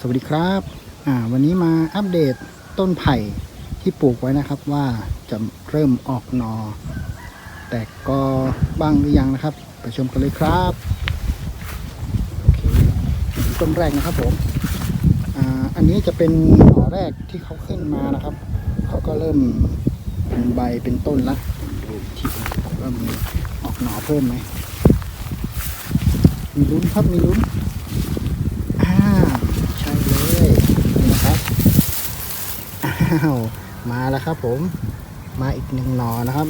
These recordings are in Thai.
สวัสดีครับวันนี้มาอัปเดตต้นไผ่ที่ปลูกไว้นะครับว่าจะเริ่มออกหนอ แต่ก็บ้างหรือยังนะครับ ไปชมกันเลยครับโอเคต้นแรกนะครับผมออันนี้จะเป็นหน่อแรกที่เขาขึ้นมานะครับ เขาก็เริ่มเป็นใบเป็นต้นละดูอีกทีว่มีออกหนอเพิ่มไหมมีลุ้นครับมีลุ้น อ้าวใช่เลยนี่นะครับ อ้าว มาแล้วครับผมมาอีกหนึ่งหนอนะครับ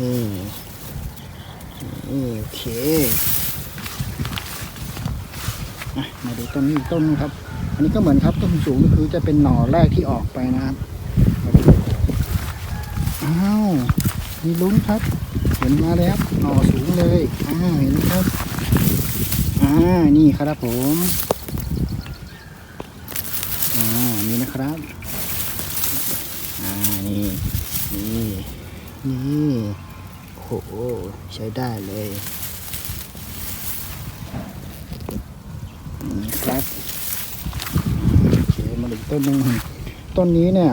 นี่นี่โอเคมาดูต้นนี้ต้นนึงครับ อันนี้ก็เหมือนครับต้นสูงก็คือจะเป็นหน่อแรกที่ออกไปนะครับอ้าวมีลุ้นครับ เห็นมาแล้วหน่อสูงเลยอ้าวเห็นครับอ่านี่ครับผมอ่านี่นะครับ นี่นี่โหใช้ได้เลยนี่ครับโอเคมาถึงต้นหนึงต้นนี้เนี่ย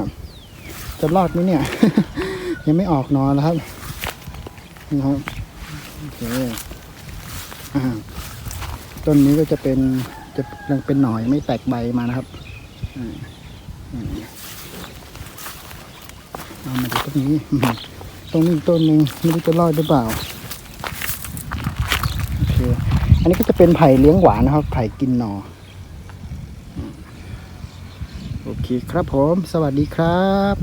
จะรอดไหมเนี่ย ยังไม่ออกนอนแล้วครับนี่ครับโอเคอ่าต้นนี้ก็จะเป็นจะยังเป็นหน่อยไม่แตกใบมานะครับอืมอืม เอามาดูตรงนี้ตรงนี้ต้นหนึ่งไม่รู้จะรอดหรือเปล่าโอเคอันนี้ก็จะเป็นไผ่เลี้ยงหวานนะครับ ไผ่กินหนอโอเคครับผม สวัสดีครับ